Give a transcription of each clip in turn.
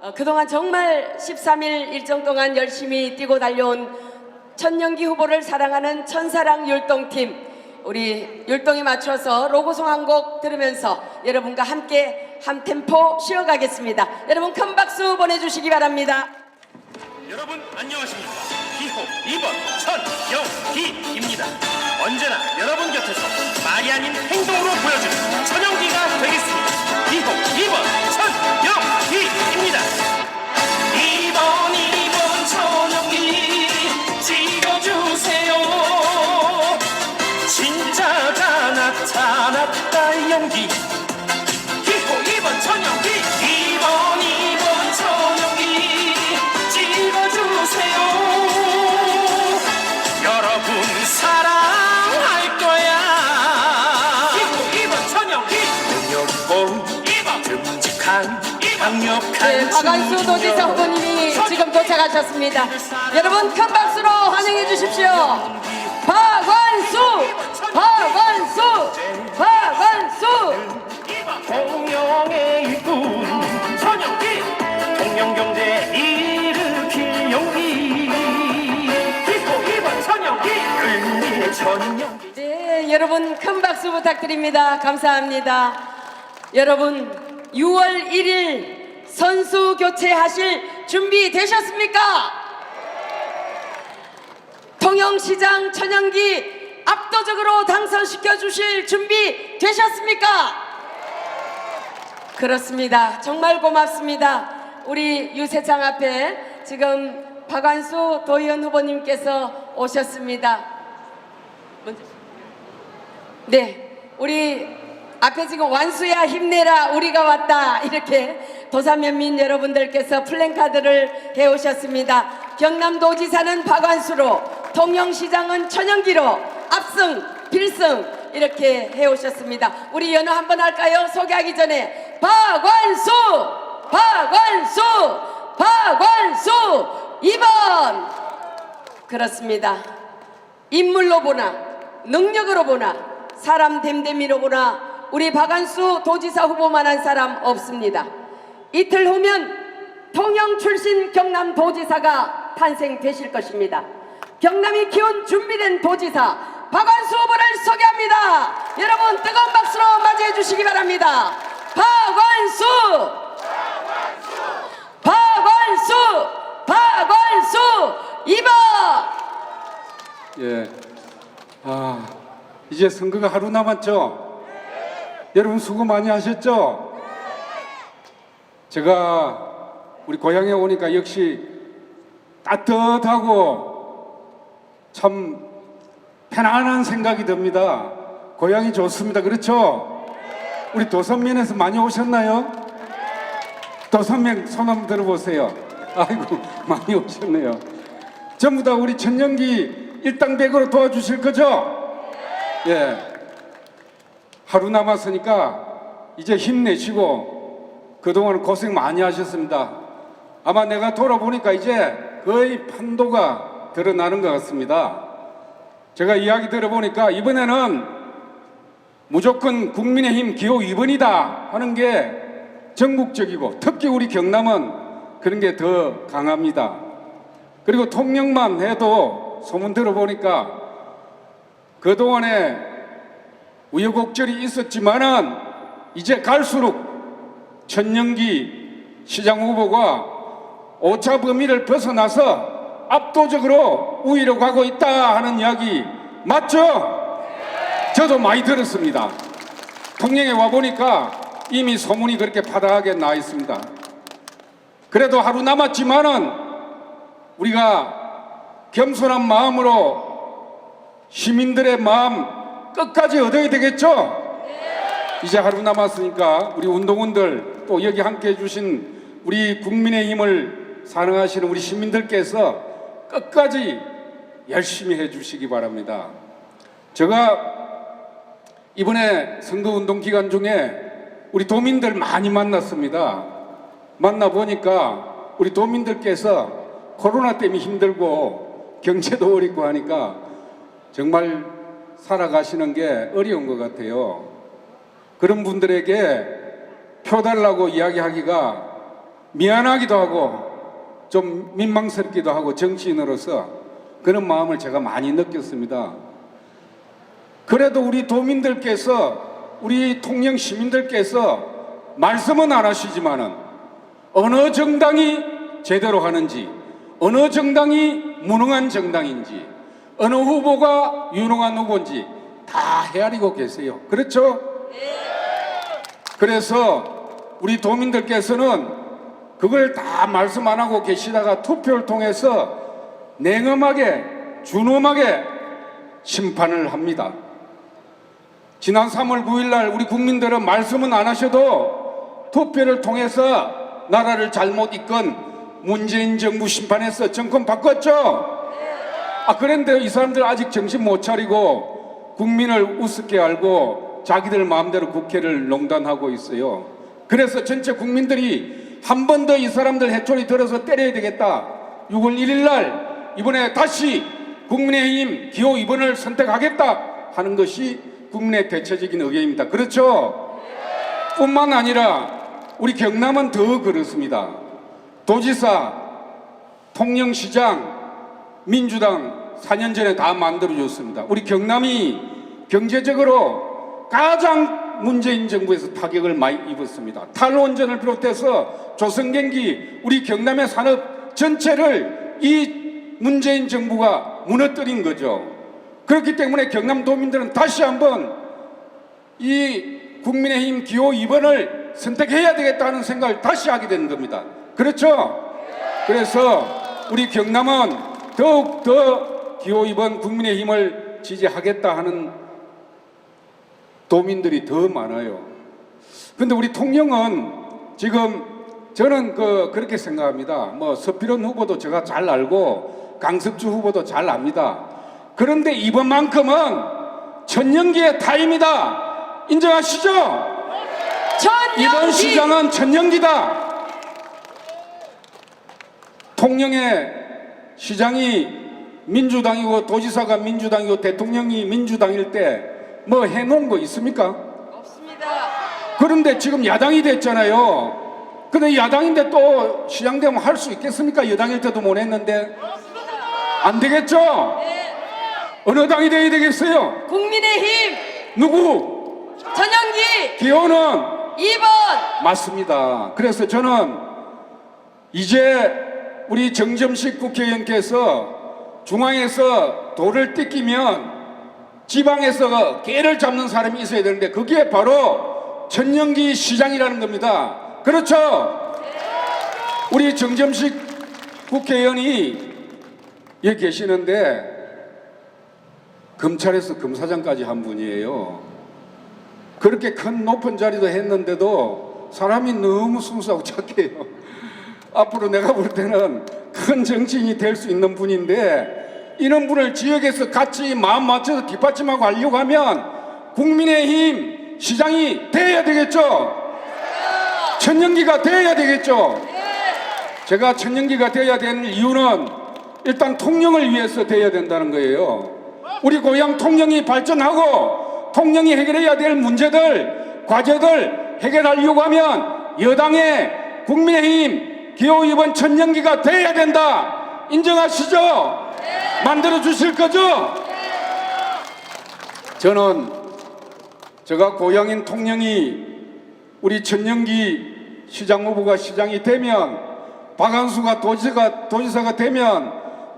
어, 그동안 정말 13일 일정 동안 열심히 뛰고 달려온 천년기 후보를 사랑하는 천사랑 율동팀 우리 율동에 맞춰서 로고송 한 곡 들으면서 여러분과 함께 한 템포 쉬어가겠습니다. 여러분 큰 박수 보내주시기 바랍니다. 여러분 안녕하십니까 기호 2번 천영기입니다 언제나 여러분 곁에서 말이 아닌 행동으로 보여주는 네, 박완수. 도지사 후보님이 지금 도착하셨습니다. 여러분 큰 박수로 환영해 주십시오. 박완수, 박완수, 박완수. 통영의 일꾼 천영기 통영경제 일으킬 용기 기호 2번 천영기 을미의 천영기 네, 여러분 큰 박수 부탁드립니다. 감사합니다. 여러분 6월 1일 선수 교체하실 준비 되셨습니까? 통영시장 천연기 압도적으로 당선시켜 주실 준비 되셨습니까? 그렇습니다. 정말 고맙습니다. 우리 유세창 앞에 지금 박완수 도의원 후보님께서 오셨습니다. 네, 우리 앞에 지금 완수야 힘내라 우리가 왔다 이렇게 도사면민 여러분들께서 플랜카드를 해오셨습니다. 경남도지사는 박완수로 통영시장은 천연기로 압승 필승 이렇게 해오셨습니다. 우리 연호 한번 할까요? 소개하기 전에 박완수 박완수 박완수 2번 그렇습니다. 인물로 보나 능력으로 보나 사람 됨됨이로 보나 우리 박안수 도지사 후보만한 사람 없습니다. 이틀 후면 통영 출신 경남 도지사가 탄생되실 것입니다. 경남이 키운 준비된 도지사 박안수 후보를 소개합니다. 여러분 뜨거운 박수로 맞이해 주시기 바랍니다. 박완수 박완수 박완수 2번 예. 아, 이제 선거가 하루 남았죠? 여러분 수고 많이 하셨죠? 제가 우리 고향에 오니까 역시 따뜻하고 참 편안한 생각이 듭니다. 고향이 좋습니다. 그렇죠? 우리 도선면에서 많이 오셨나요? 도선면 손 한번 들어보세요. 아이고, 많이 오셨네요. 전부 다 우리 천년기 일당백으로 도와주실 거죠? 예. 하루 남았으니까 이제 힘내시고 그동안 고생 많이 하셨습니다. 아마 내가 돌아보니까 이제 거의 판도가 드러나는 것 같습니다. 제가 이야기 들어보니까 이번에는 무조건 국민의힘 기호 2번이다 하는 게 전국적이고 특히 우리 경남은 그런 게 더 강합니다. 그리고 통영만 해도 소문 들어보니까 그동안에 우여곡절이 있었지만은 이제 갈수록 천년기 시장 후보가 오차 범위를 벗어나서 압도적으로 우위로 가고 있다 하는 이야기 맞죠? 저도 많이 들었습니다. 통영에 와 보니까 이미 소문이 그렇게 파다하게 나 있습니다. 그래도 하루 남았지만은 우리가 겸손한 마음으로 시민들의 마음 끝까지 얻어야 되겠죠? 이제 하루 남았으니까 우리 운동원들 또 여기 함께 해주신 우리 국민의 힘을 사랑하시는 우리 시민들께서 끝까지 열심히 해주시기 바랍니다. 제가 이번에 선거운동 기간 중에 우리 도민들 많이 만났습니다. 만나보니까 우리 도민들께서 코로나 때문에 힘들고 경제도 어렵고 하니까 정말 살아가시는 게 어려운 것 같아요. 그런 분들에게 표 달라고 이야기하기가 미안하기도 하고 좀 민망스럽기도 하고 정치인으로서 그런 마음을 제가 많이 느꼈습니다. 그래도 우리 도민들께서 우리 통영 시민들께서 말씀은 안 하시지만은 어느 정당이 제대로 하는지 어느 정당이 무능한 정당인지 어느 후보가 유능한 후보인지 다 헤아리고 계세요. 그렇죠? 그래서 우리 도민들께서는 그걸 다 말씀 안 하고 계시다가 투표를 통해서 냉엄하게 준엄하게 심판을 합니다. 지난 3월 9일 날 우리 국민들은 말씀은 안 하셔도 투표를 통해서 나라를 잘못 이끈 문재인 정부 심판해서 정권 바꿨죠? 아, 그런데 이 사람들 아직 정신 못 차리고 국민을 우습게 알고 자기들 마음대로 국회를 농단하고 있어요. 그래서 전체 국민들이 한 번 더 이 사람들 해초리 들어서 때려야 되겠다. 6월 1일 날 이번에 다시 국민의힘 기호 2번을 선택하겠다 하는 것이 국민의 대체적인 의견입니다. 그렇죠? 뿐만 아니라 우리 경남은 더 그렇습니다. 도지사, 통영시장, 민주당 4년 전에 다 만들어줬습니다. 우리 경남이 경제적으로 가장 문재인 정부에서 타격을 많이 입었습니다. 탈원전을 비롯해서 조선경기 우리 경남의 산업 전체를 이 문재인 정부가 무너뜨린 거죠. 그렇기 때문에 경남 도민들은 다시 한번 이 국민의힘 기호 2번을 선택해야 되겠다는 생각을 다시 하게 되는 겁니다. 그렇죠? 그래서 우리 경남은 더욱 더 기호 2번 국민의힘을 지지하겠다 하는 도민들이 더 많아요. 근데 우리 통영은 지금 저는 그 그렇게 생각합니다. 뭐 서필원 후보도 제가 잘 알고 강석주 후보도 잘 압니다. 그런데 이번만큼은 천년기의 타임이다. 인정하시죠? 이번 전영기 시장은 천년기다. 통영의 시장이 민주당이고 도지사가 민주당이고 대통령이 민주당일 때 뭐 해놓은 거 있습니까? 없습니다. 그런데 지금 야당이 됐잖아요. 근데 야당인데 또 시장 되면 할 수 있겠습니까? 여당일 때도 못 했는데. 안 되겠죠? 어느 당이 돼야 되겠어요? 국민의힘 누구? 전영기 기호는 2번 맞습니다. 그래서 저는 이제 우리 정점식 국회의원께서 중앙에서 돌을 뜯기면 지방에서 개를 잡는 사람이 있어야 되는데 그게 바로 전영기 시장이라는 겁니다. 그렇죠? 우리 정점식 국회의원이 여기 계시는데 검찰에서 검사장까지 한 분이에요. 그렇게 큰 높은 자리도 했는데도 사람이 너무 순수하고 착해요. 앞으로 내가 볼 때는 큰 정치인이 될 수 있는 분인데 이런 분을 지역에서 같이 마음 맞춰서 뒷받침하고 하려고 하면 국민의힘 시장이 돼야 되겠죠. 천년기가 돼야 되겠죠. 제가 천년기가 돼야 되는 이유는 일단 통영을 위해서 돼야 된다는 거예요. 우리 고향 통영이 발전하고 통영이 해결해야 될 문제들, 과제들 해결하려고 하면 여당의 국민의힘 기호 2번 천년기가 돼야 된다. 인정하시죠? 만들어 주실 거죠? 저는 제가 고향인 통영이 우리 천년기 시장 후보가 시장이 되면 박한수가 도지사가, 도지사가 되면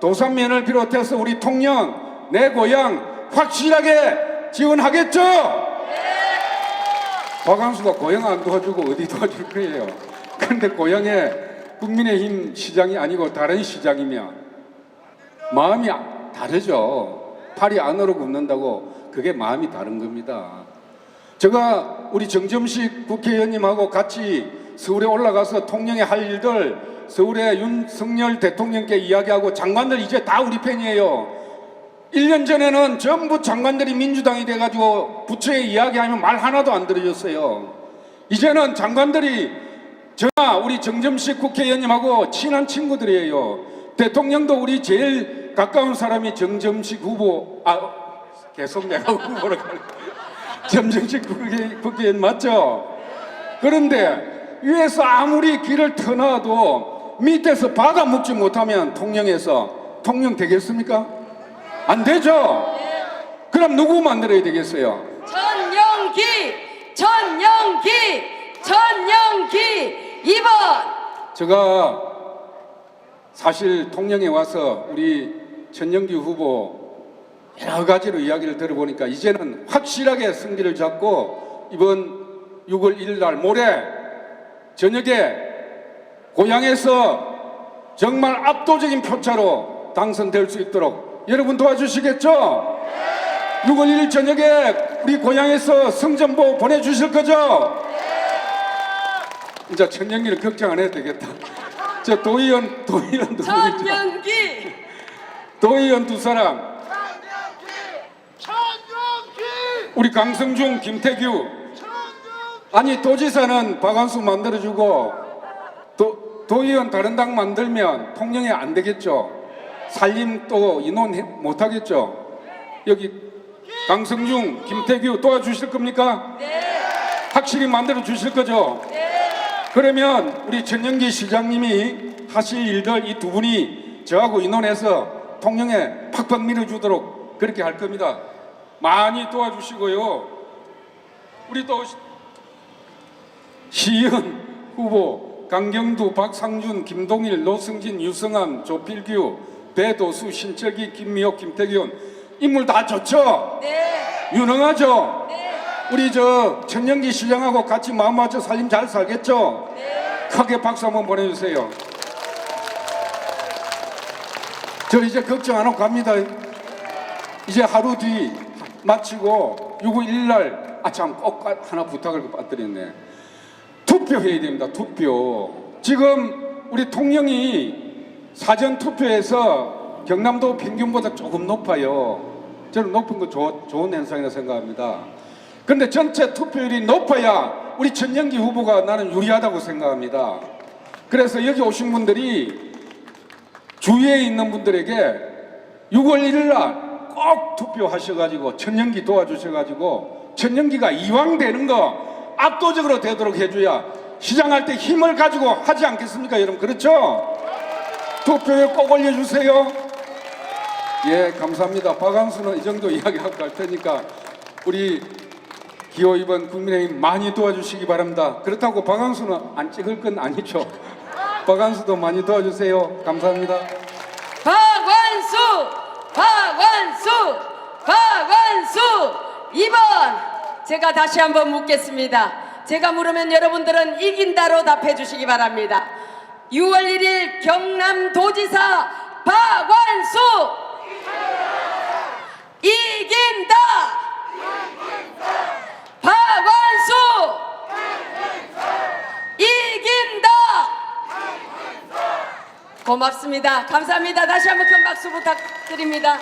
도산면을 비롯해서 우리 통영 내 고향 확실하게 지원하겠죠? 박한수가 고향 안 도와주고 어디 도와줄 거예요? 그런데 고향에 국민의힘 시장이 아니고 다른 시장이면 마음이 다르죠. 팔이 안으로 굽는다고 그게 마음이 다른 겁니다. 제가 우리 정점식 국회의원님하고 같이 서울에 올라가서 통영에 할 일들 서울에 윤석열 대통령께 이야기하고 장관들 이제 다 우리 편이에요. 1년 전에는 전부 장관들이 민주당이 돼가지고 부처에 이야기하면 말 하나도 안 들어줬어요. 이제는 장관들이 저나 우리 정점식 국회의원님하고 친한 친구들이에요. 대통령도 우리 제일 가까운 사람이 정점식 후보, 아, 계속 내가 후보로 갈 정점식 국회, 국회의원 맞죠? 그런데 위에서 아무리 길을 터놔도 밑에서 받아 먹지 못하면 통영에서 통영 되겠습니까? 안 되죠? 그럼 누구 만들어야 되겠어요? 전영기 전영기 전영기 2번 제가 사실 통영에 와서 우리 전영기 후보 여러 가지로 이야기를 들어보니까 이제는 확실하게 승기를 잡고 이번 6월 1일 날 모레 저녁에 고향에서 정말 압도적인 표차로 당선될 수 있도록 여러분 도와주시겠죠? 6월 1일 저녁에 우리 고향에서 성전보 보내주실 거죠? 이제 천년기를 걱정 안 해도 되겠다. 저 도의원, 도의원 두 분이죠. 전영기 도의원 두 사람. 우리 강성중, 김태규. 아니 도지사는 박완수 만들어주고 도, 도의원 다른 당 만들면 통영에 안 되겠죠. 살림 또 인원 해- 못 하겠죠. 여기 강성중, 김태규 도와주실 겁니까? 확실히 만들어 주실 거죠? 그러면 우리 전영기 시장님이 하실 일들 이 두 분이 저하고 의논해서 통영에 팍팍 밀어주도록 그렇게 할 겁니다. 많이 도와주시고요. 우리 또 시- 시의원 후보 강경두, 박상준, 김동일, 노승진, 유성암, 조필규, 배도수, 신철기, 김미옥, 김태균 인물 다 좋죠? 네 유능하죠? 네. 우리 저 천영기 시장하고 같이 마음 맞춰 살림 잘 살겠죠? 크게 박수 한번 보내주세요. 저 이제 걱정 안 하고 갑니다. 이제 하루 뒤 마치고 6월 1일 날, 아, 참, 꼭 하나 부탁을 빠뜨렸네. 투표해야 됩니다, 투표. 지금 우리 통영이 사전 투표에서 경남도 평균보다 조금 높아요. 저는 높은 거 좋, 좋은 현상이라고 생각합니다. 그런데 전체 투표율이 높아야 우리 천영기 후보가 나는 유리하다고 생각합니다. 그래서 여기 오신 분들이 주위에 있는 분들에게 6월 1일 날 꼭 투표하셔가지고 천년기 도와주셔가지고 천년기가 이왕 되는 거 압도적으로 되도록 해줘야 시장할 때 힘을 가지고 하지 않겠습니까 여러분 그렇죠? 투표율 꼭 올려주세요 예 감사합니다 박항수는 이 정도 이야기하고 갈 테니까 우리 기호 2번 국민의힘 많이 도와주시기 바랍니다. 그렇다고 박항수는 안 찍을 건 아니죠. 박항수도 많이 도와주세요. 감사합니다. 박완수! 박완수! 박완수! 2번 제가 다시 한번 묻겠습니다. 제가 물으면 여러분들은 이긴다로 답해 주시기 바랍니다. 6월 1일 경남도지사 박완수! 이긴다 박완수 이긴다 고맙습니다. 감사합니다. 다시 한번 큰 박수 부탁드립니다.